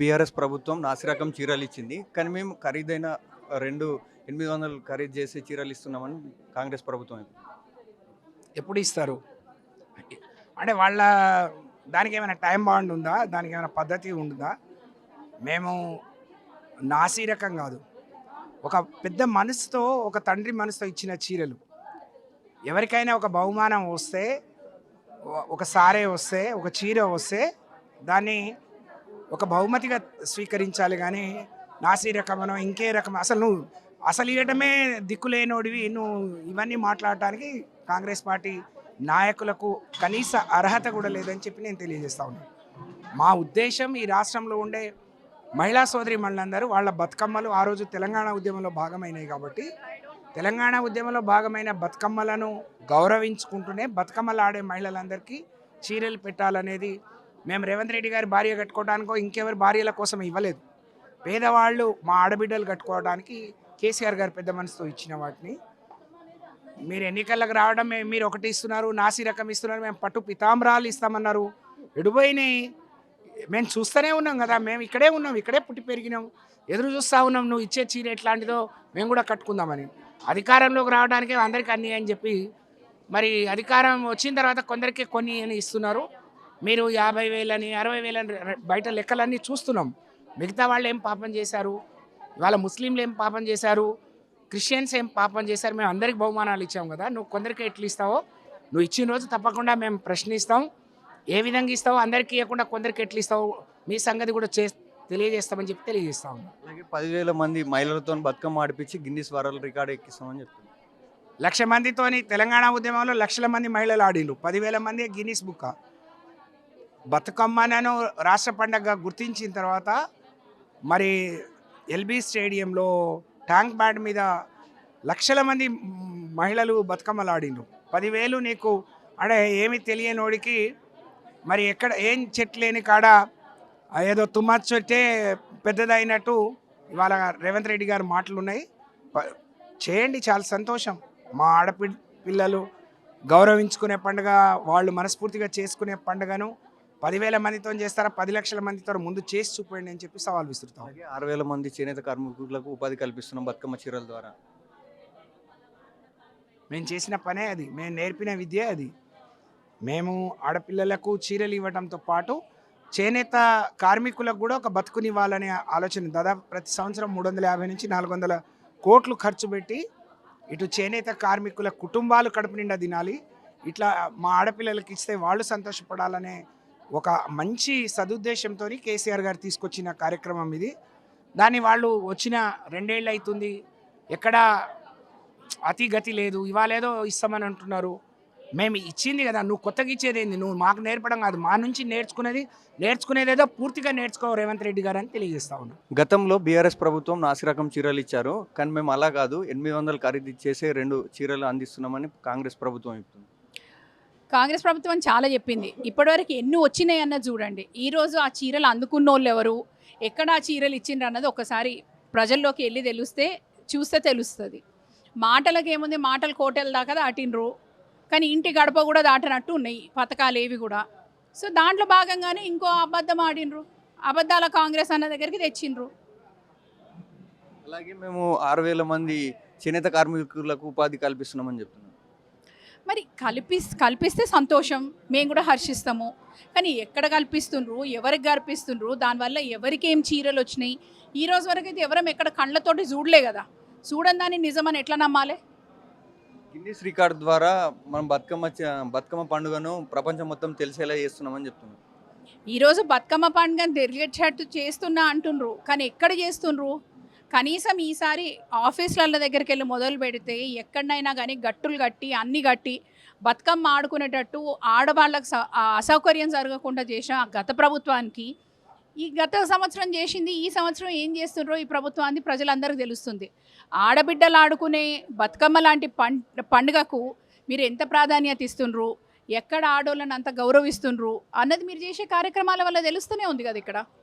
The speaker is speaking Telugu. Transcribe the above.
బీఆర్ఎస్ ప్రభుత్వం నాసిరకం చీరలు ఇచ్చింది. కానీ మేము ఖరీదైన రెండు ఎనిమిది వందలు ఖరీదు చేసి చీరలు ఇస్తున్నామని కాంగ్రెస్ ప్రభుత్వం ఎప్పుడు ఇస్తారు? అంటే వాళ్ళ దానికి ఏమైనా టైం బాండ్ ఉందా? దానికి ఏమైనా పద్ధతి ఉందా? మేము నాసిరకం కాదు. ఒక పెద్ద మనసుతో ఒక తండ్రి మనసుతో ఇచ్చిన చీరలు. ఎవరికైనా ఒక బహుమానం వస్తే ఒకసారే ఒక సారే వస్తే ఒక చీర వస్తే దాన్ని ఒక బహుమతిగా స్వీకరించాలి కానీ నాసీ రకమనో ఇంకే రకం అసలు నువ్వు అసలు ఇవ్వటమే దిక్కులేనోడివి. నువ్వు ఇవన్నీ మాట్లాడటానికి కాంగ్రెస్ పార్టీ నాయకులకు కనీస అర్హత కూడా లేదని చెప్పి నేను తెలియజేస్తా ఉన్నాను మా ఉద్దేశం ఈ రాష్ట్రంలో ఉండే మహిళా సోదరి మహిళలందరూ వాళ్ళ బతుకమ్మలు ఆ రోజు తెలంగాణ ఉద్యమంలో భాగమైనవి కాబట్టి తెలంగాణ ఉద్యమంలో భాగమైన బతుకమ్మలను గౌరవించుకుంటూనే బతుకమ్మలు ఆడే మహిళలందరికీ చీరలు పెట్టాలనేది మేము రేవంత్ రెడ్డి గారి భార్య కట్టుకోవడానికో ఇంకెవరి భార్యల కోసం ఇవ్వలేదు. పేదవాళ్ళు మా ఆడబిడ్డలు కట్టుకోవడానికి కేసీఆర్ గారు పెద్ద మనసుతో ఇచ్చిన వాటిని. మీరు ఎన్నికలకు రావడం మీరు ఒకటి ఇస్తున్నారు నాసి రకం ఇస్తున్నారు మేము పట్టు పితాంబరాలు ఇస్తామన్నారు. ఎడిపోయినాయి. మేము చూస్తూనే ఉన్నాం కదా మేము ఇక్కడే ఉన్నాం ఇక్కడే పుట్టి పెరిగినాం. ఎదురు చూస్తూ ఉన్నాం నువ్వు ఇచ్చే చీర ఎట్లాంటిదో మేము కూడా కట్టుకుందామని. అధికారంలోకి రావడానికి అందరికీ అన్నీ అని చెప్పి మరి అధికారం వచ్చిన తర్వాత కొందరికి కొన్ని అని ఇస్తున్నారు. మీరు యాభై వేలని అరవై వేలని బయట లెక్కలన్నీ చూస్తున్నాం. మిగతా వాళ్ళు ఏం పాపం చేశారు? ఇవాళ ముస్లింలు ఏం పాపం చేశారు? క్రిస్టియన్స్ ఏం పాపం చేశారు? మేము అందరికి బహుమానాలు ఇచ్చాం కదా నువ్వు కొందరికి ఎట్లు ఇస్తావో? నువ్వు ఇచ్చిన రోజు తప్పకుండా మేము ప్రశ్నిస్తాం. ఏ విధంగా ఇస్తావో అందరికీ ఇవ్వకుండా కొందరికి ఎట్లు ఇస్తావో మీ సంగతి కూడా చే తెలియజేస్తామని చెప్పి తెలియజేస్తా అలాగే పదివేల మంది మహిళలతో బతుకమ్మ ఆడిపించి గిన్నిస్ వరల్డ్ రికార్డు ఎక్కిస్తామని చెప్తున్నారు. లక్ష మందితోని తెలంగాణ ఉద్యమంలో లక్షల మంది మహిళలు ఆడిలు పదివేల మంది గిన్నీస్ బుక్ బతుకమ్మను రాష్ట్ర పండగ గుర్తించిన తర్వాత మరి ఎల్బీ స్టేడియంలో ట్యాంక్ బ్యాడ్ మీద లక్షల మంది మహిళలు బతుకమ్మలు ఆడిండ్రు పదివేలు నీకు అడే ఏమి తెలియనోడికి మరి ఎక్కడ ఏం చెట్లు లేని కాడ ఏదో తుమ్మచ్చు చెట్టే పెద్దదైనట్టు ఇవాళ రేవంత్ రెడ్డి గారు మాటలు ఉన్నాయి చేయండి చాలా సంతోషం. మా ఆడపి పిల్లలు గౌరవించుకునే పండుగ వాళ్ళు మనస్ఫూర్తిగా చేసుకునే పండుగను పదివేల మందితో చేస్తారా? పది లక్షల మందితో ముందు చేసి చూపండి అని చెప్పి సవాల్ విసురుతాం. అలాగే ఆరు వేల మంది చేనేత కార్మికులకు ఉపాధి కల్పిస్తున్నాం బతుకమ్మ చీరల ద్వారా. మేము చేసిన పనే అది. మేము నేర్పిన విద్య అది. మేము ఆడపిల్లలకు చీరలు ఇవ్వడంతో పాటు చేనేత కార్మికులకు కూడా ఒక బతుకునివ్వాలనే ఆలోచన. దాదాపు ప్రతి సంవత్సరం మూడు వందల యాభై నుంచి నాలుగు వందల కోట్లు ఖర్చు పెట్టి ఇటు చేనేత కార్మికుల కుటుంబాలు కడుపు నిండా తినాలి. ఇట్లా మా ఆడపిల్లలకి ఇస్తే వాళ్ళు సంతోషపడాలనే ఒక మంచి సదుద్దేశంతో కేసీఆర్ గారు తీసుకొచ్చిన కార్యక్రమం ఇది. దాన్ని వాళ్ళు వచ్చిన రెండేళ్ళు అవుతుంది ఎక్కడా అతి గతి లేదు. ఇవాళ ఏదో ఇస్తామని అంటున్నారు. మేము ఇచ్చింది కదా నువ్వు కొత్తగా ఇచ్చేది ఏంది? నువ్వు మాకు నేర్పడం కాదు. మా నుంచి నేర్చుకునేది నేర్చుకునేదేదో పూర్తిగా నేర్చుకో రేవంత్ రెడ్డి గారు అని తెలియజేస్తా ఉన్నా. గతంలో బీఆర్ఎస్ ప్రభుత్వం నాసిరకం చీరలు ఇచ్చారు. కానీ మేము అలా కాదు. ఎనిమిది వందలు ఖరీదు చేసే రెండు చీరలు అందిస్తున్నామని కాంగ్రెస్ ప్రభుత్వం చెప్తుంది. కాంగ్రెస్ ప్రభుత్వం చాలా చెప్పింది. ఇప్పటివరకు ఎన్ని వచ్చినాయి అన్నది చూడండి. ఈరోజు ఆ చీరలు అందుకున్న వాళ్ళు ఎవరు? ఎక్కడ ఆ చీరలు ఇచ్చిండ్రు అన్నది ఒకసారి ప్రజల్లోకి వెళ్ళి తెలిస్తే చూస్తే తెలుస్తుంది. మాటలకు ఏముంది? మాటలు కోటల దాకా దాటిండ్రు. కానీ ఇంటి గడప కూడా దాటినట్టు ఉన్నాయి. పథకాలు ఏవి కూడా. సో దాంట్లో భాగంగానే ఇంకో అబద్ధం ఆడినరు అబద్ధాల కాంగ్రెస్ అన్న దగ్గరికి తెచ్చిండ్రు. అలాగే మేము ఆరు వేల మంది చేనేత కార్మికులకు ఉపాధి కల్పిస్తున్నామని చెప్తున్నాం. మరి కల్పి కల్పిస్తే సంతోషం. మేము కూడా హర్షిస్తాము. కానీ ఎక్కడ కల్పిస్తుండ్రు? ఎవరికి కల్పిస్తుండ్రు? దానివల్ల ఎవరికి ఏం చీరలు వచ్చినాయి? ఈ రోజు వరకు అయితే ఎవరం ఎక్కడ కళ్ళతోటి చూడలే కదా. చూడని దాన్ని నిజమని ఎట్లా నమ్మాలి? గిన్నిస్ రికార్డ్ ద్వారా మనం బతుకమ్మ బతుకమ్మ పండుగను ప్రపంచం మొత్తం తెలిసేలా చేస్తున్నామని చెప్తున్నాం ఈరోజు బతుకమ్మ పండుగ తెలియచేట్టు చేస్తున్నా అంటుండ్రు. కానీ ఎక్కడ చేస్తుండ్రు? కనీసం ఈసారి ఆఫీసుల దగ్గరికి వెళ్ళి మొదలు పెడితే ఎక్కడైనా కానీ గట్టులు కట్టి అన్ని కట్టి బతుకమ్మ ఆడుకునేటట్టు ఆడవాళ్ళకు ఆ అసౌకర్యం జరగకుండా చేసిన ఆ గత ప్రభుత్వానికి ఈ గత సంవత్సరం చేసింది ఈ సంవత్సరం ఏం చేస్తుండ్రో ఈ ప్రభుత్వాన్ని ప్రజలందరికీ తెలుస్తుంది. ఆడబిడ్డలు ఆడుకునే బతుకమ్మ లాంటి పండుగకు మీరు ఎంత ప్రాధాన్యత ఇస్తుండ్రు? ఎక్కడ ఆడోళ్ళని అంత గౌరవిస్తుండ్రు? అన్నది మీరు చేసే కార్యక్రమాల వల్ల తెలుస్తూనే ఉంది కదా ఇక్కడ.